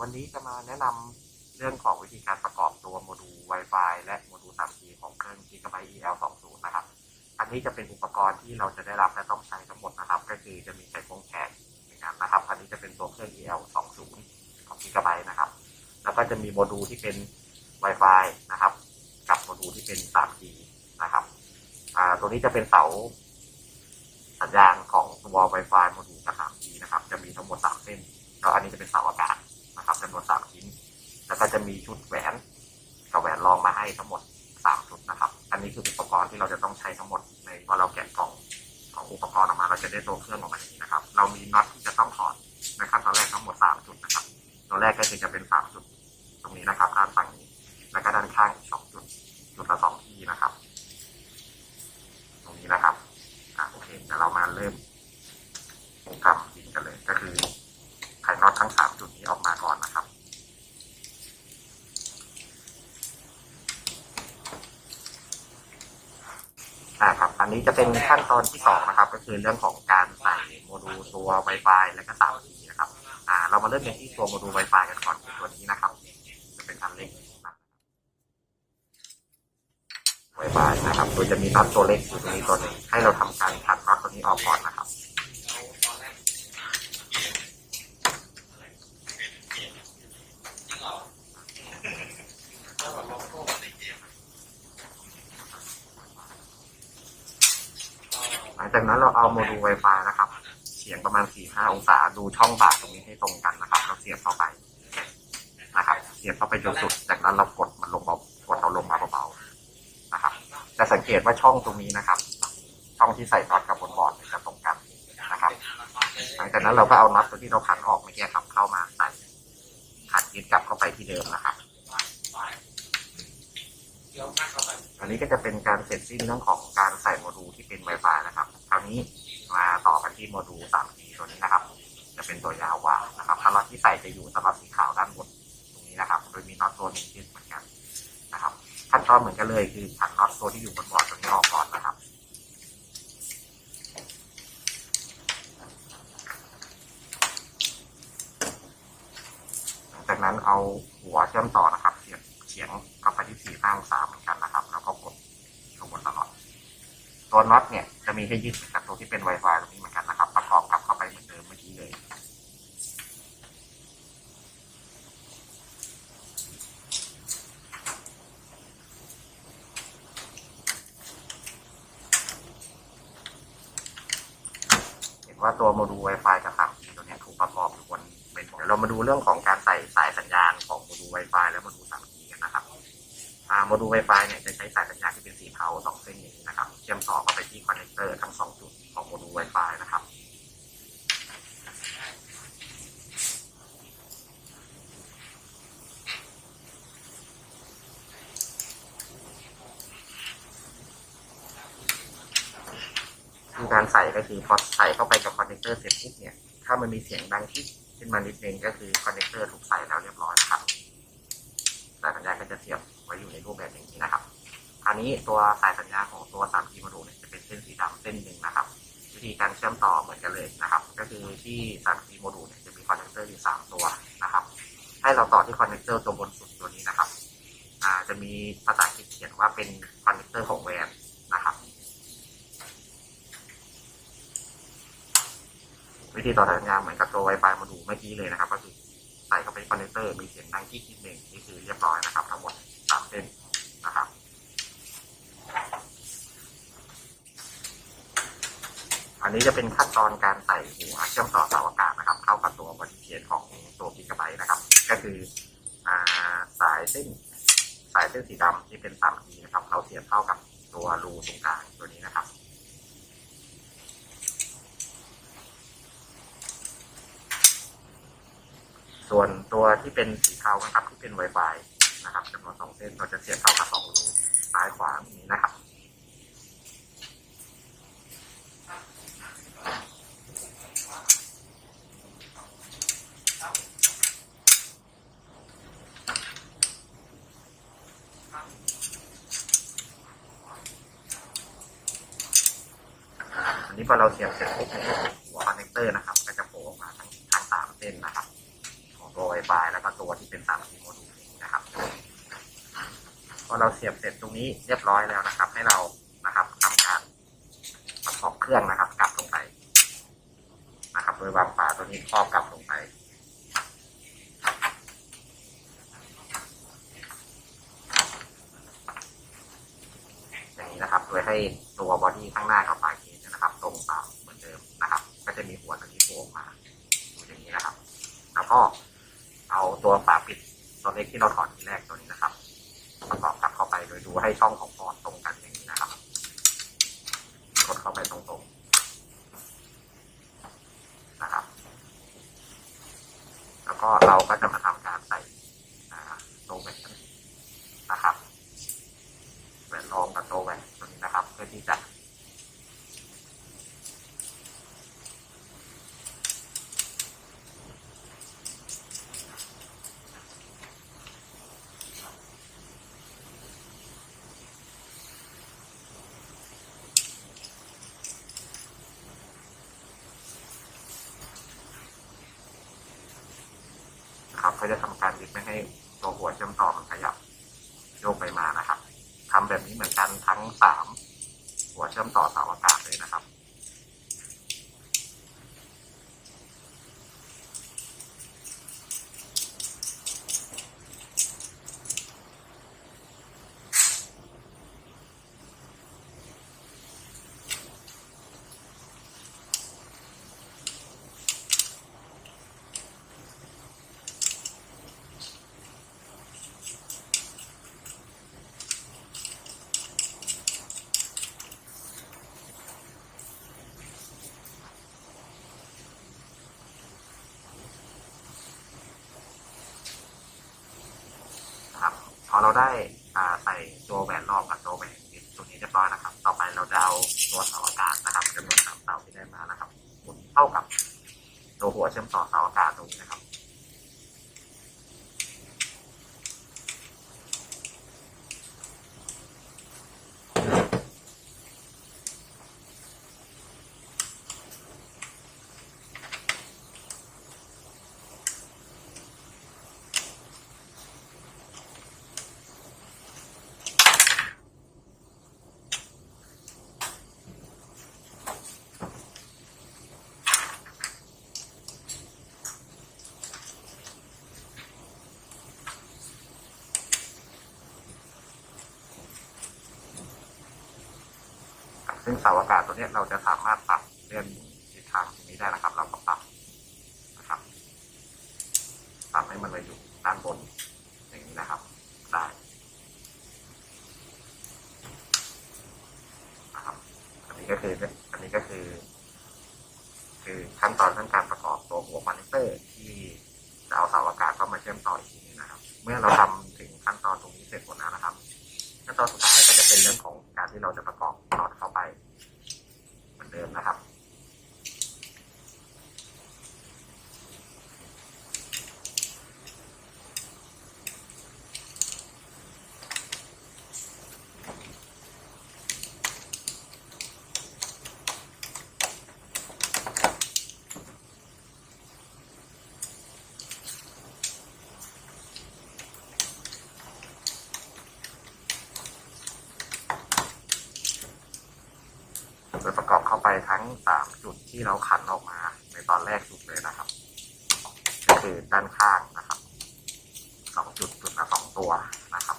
วันนี้จะมาแนะนำเรื่องของวิธีการประกอบตัวโมดูล Wi-Fi และโมดูล 3G ของเครื่อง Gigabyte EL20 นะครับ อันนี้จะเป็นอุปกรณ์ที่เราจะได้รับและต้องใช้ทั้งหมดนะครับ ก็คือจะมีไขควงแขนหมือนกันนะครับ อันนี้จะเป็นตัวเครื่อง EL20 ของ Gigabyte นะครับ แล้วก็จะมีโมดูลที่เป็น Wi-Fi นะครับ กับโมดูลที่เป็น 3G นะครับอ่าตัวนี้จะเป็นเสาสัญญาณของตัว Wi-Fi โมดูลกับ 3G นะครับ จะมีทั้งหมด3เส้นแล้วอันนี้จะเป็นเสาอากาศ นะครับจำนวน3ชิ้น แล้วก็จะมีชุดแหวนกับแหวนรองมาให้ทั้งหมด3ชุดนะครับ อันนี้คืออุปกรณ์ที่เราจะต้องใช้ทั้งหมดในพอเราแกะกล่องของอุปกรณ์ออกมาเราจะได้ตัวเครื่องออกมาอย่างนี้นะครับ เรามีน็อตที่จะต้องถอดในขั้นตอนแรกทั้งหมด3จุดนะครับตัวแรกก็คือจะเป็น3จุด ตรงนี้นะครับด้านฝั่งนี้ แล้วก็ด้านข้างสองจุด จุดละสองที่นะครับ ตรงนี้นะครับ อ่าโอเคเดี๋ยวเรามาเริ่มทำจริงกันเลย ก็คือไขน็อตทั้งสามจุดนี้ออกมาก่อนนะครับ อ่าครับ อั นนี้จะเป็นขั้นตอนที่สองนะครับ ก็คือเรื่องของการใส่โมดูลตัว Wi-Fi และก็สามทีนะครับ อ่า เรามาเริ่มกันที่ตัวโมดูล Wi-Fi กันก่อนคือตัวนี้นะครับ จะเป็นอันเล็กนะครับ Wi-Fi นะครับ โดยจะมีน็อตตัวเล็กอยู่ตรงนี้ตัวหนึ่งให้เราทำการขัดน็อตตัวนี้ออกก่อนนะครับ จากนั้นเราเอาโมดูล Wi-Fi นะครับ เฉียงประมาณ 4-5 องศาดูช่องบาดตรงนี้ให้ตรงกันนะครับเราเสียบเข้าไปนะครับ เสียบเข้าไปจนสุด จากนั้นเรากดมันลงเบากดเอาลงมาเบาๆนะครับ จะสังเกตว่าช่องตรงนี้นะครับ ช่องที่ใส่น็อตกับบนบอร์ดจะตรงกันนะครับ หลังจากนั้นเราก็เอาน็อตตัวที่เราขันออกเมื่อกี้ครับเข้ามาใส่ขันยึดกลับเข้าไปที่เดิมนะครับอันนี้ก็จะเป็นการเสร็จสิ้นเรื่องของการใส่โมดูลที่เป็น Wi-Fi นะครับ ราวนี้มาต่อกันที่โมดูล 3G ตัวนี้นะครับ จะเป็นตัวยาวกว่านะครับพาน็อตที่ใส่จะอยู่สำหรับสีขาวด้านบนตรงนี้นะครับโดยมีน็อตตัวหนึงที่เหมือนกันนะครับขั้นตอนเหมือนกันเลยคือขันน็อตตัวที่อยู่บนบอร์ดตัวนี้ออกก่อนนะครับจากนั้นเอาหัวเชื่อมต่อนะครับเสียบเฉียงเข้าไปที่สี่ห้างศามอนกันนะครับ แล้วก็กดลงบนตลอด ตัวน็อตเนี่ยจะมีให้ยึดกับตัวที่เป็น Wi-Fi ตรงนี้เหมือนกันนะครับ ประกอบกลับเข้าไปเหมือนเดิมเมื่อกี้เลย เห็นว่าตัวโมดูล Wi-Fi กับ 3G ตัวเนี้ยถูกประกอบอยู่บนเป็นเดี๋ยวเรามาดูเรื่องของการใส่สายสัญญาณของโมดูล Wi-Fi และโมดูล 3G กันนะครับอ่าโมดูล Wi-Fi เนี่ยจะใช้สายสัญญาณที่ เป็นสีเทาสองเส้นนี้นะครับ เชื่อมต่อเข้าไปที่คอนเนคเตอร์ทั้งสองจุดของโมดูล Wi-Fi นะครับการใส่ก็คือพอใส่เข้าไปกับคอนเนคเตอร์เสร็จปุ๊บเนี่ย ถ้ามันมีเสียงดังที่ขึ้นมานิดนึงก็คือคอนเนคเตอร์ถูกใส่แล้วเรียบร้อยนะครับสายสัญญาณก็จะเสียบไว้อยู่ในรูปแบบอย่างนี้นะครับ อันนี้ตัวสายสัญญาณของตัว 3G โมดูลเนี่ยจะเป็นเส้นสีดำเส้นหนึ่งนะครับ วิธีการเชื่อมต่อเหมือนกันเลยนะครับ ก็คือที่ 3G โมดูลเนี่ยจะมีคอนเนคเตอร์อยู่สามตัวนะครับ ให้เราต่อที่คอนเนคเตอร์ตัวบนสุดตัวนี้นะครับอ่าจะมีภาษาอังกฤษเขียนว่าเป็นคอนเนคเตอร์ของแวนนะครับ วิธีต่อสายสัญญาณเหมือนกับตัว Wi-Fi โมดูลเมื่อกี้เลยนะครับ ก็คือใส่เข้าไปคอนเนคเตอร์มีเสียงดังที่คิดหนึ่งนี่คือเรียบร้อยนะครับ ทั้งหมดสามเส้นนะครับ อั นี้จะเป็นขั้นตอนการใส่หัวเชื่อมต่อเสาอากาศนะครับ เข้ากับตัวบริเวณของตัวกิกะไบต์นะครับ ก็คือสายเส้นสายเส้นสีดำที่เป็น 3G นะครับ เราเสียบเข้ากับตัวรูตรงกลางตัวนี้นะครับส่วนตัวที่เป็นสีเทานะครับที่เป็น Wi-Fi นะครับจำนวนสองเส้นเราจะเสียบเข้ากับสองรูซ้ายขวาอย่างนี้นะครับ พอเราเสียบเสร็จปุ๊บเนี่หัวคอนเนคเตอร์นะครับ ก็จะโผล่ออกมาทั้งทั้งสามเส้นนะครับ ของตัว Wi-Fi แล้วก็ตัวที่เป็น 3G โมดูลนะครับ พอเราเสียบเสร็จตรงนี้เรียบร้อยแล้วนะครับ ให้เรานะครับทำการประกอบเครื่องนะครับ กลับลงไปนะครับ โดยวางฝาตัวนี้ครอบกลับลงไปอย่างนี้นะครับ โดยให้ตัวบอดี้ข้างหน้ากับปลาย เคสนะครับตรงตาเหมือนเดิมนะครับ ก็จะมีหัวตัวนี้โผล่ออกมาดูอย่างนี้นะครับ แล้วก็เอาตัวฝาปิดตัวเล็กที่เราถอดทีแรกตัวนี้นะครับประกอบกลับเข้าไปโดยดูให้ช่องของปอดตตรงกันอย่างนี้นะครับกดเข้าไปตรงๆนะครับ แล้วก็เราก็จะมาทำการใส่อ่าตัวแหวนนะครับ แหวนรองกับตัวแหวนตัวนี้นะครับ เพื่อที่จะ นะครับเพื่อจะทำการยึดไม่ให้ตัวหัวเชื่อมต่อมันขยับโยกไปมานะครับทำแบบนี้เหมือนกันทั้งสามหัวเชื่อมต่อเสาอากาศเลยนะครับ อเราได้อ่าใส่ตัวแหวนรอบกับตัวแหวนตัวนี้เรียบร้อยนะครับ ต่อไปเราจะเอาตัวเสาอากาศนะครับจำนวนสามเสาที่ได้มานะครับหมุนเท่ากับตัวหัวเชื่อมต่อเสาอากาศ ซึ่งเสาอากาศตัวนี้เราจะสามารถปรับเลื่อนทิศทางตรงนี้ได้นะครับ เราก็ปรับนะครับปรับให้มันมาอยู่ด้านบนอย่างนี้นะครับ ได้นะครับ อันนี้ก็คืออันนี้ก็คือ คือขั้นตอนขั้นการประกอบตัวหัวมอนิเตอร์ที่จะเอาเสาอากาศเข้ามาเชื่อมต่ออีกทีนึงนะครับ เมื่อเราทำถึงขั้นตอนตรงนี้เสร็จหมดแล้วนะครับขั้นตอนสุดท้ายก็จะเป็นเรื่องของการที่เราจะประกอบน็อตเข้าไป เหมือนเดิมนะครับ โดประกอบเข้าไปทั้งสามจุดที่เราขันออกมา ในตอนแรกสุดเลยนะครับก็คือด้านข้างนะครับสองจุดจุดละสองตัวนะครับ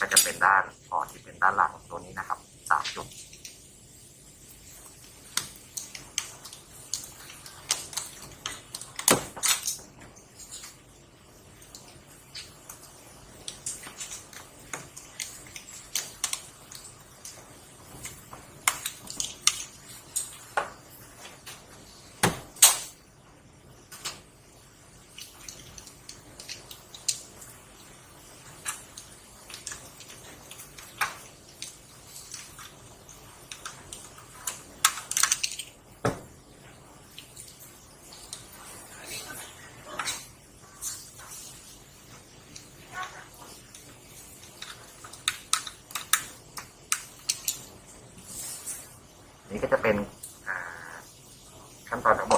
ก็จะเป็นด้านพอที่เป็นด้านหลังตัวนี้นะครับสามจุด นี่ก็จะเป็นขั้นตอนทั้งหมด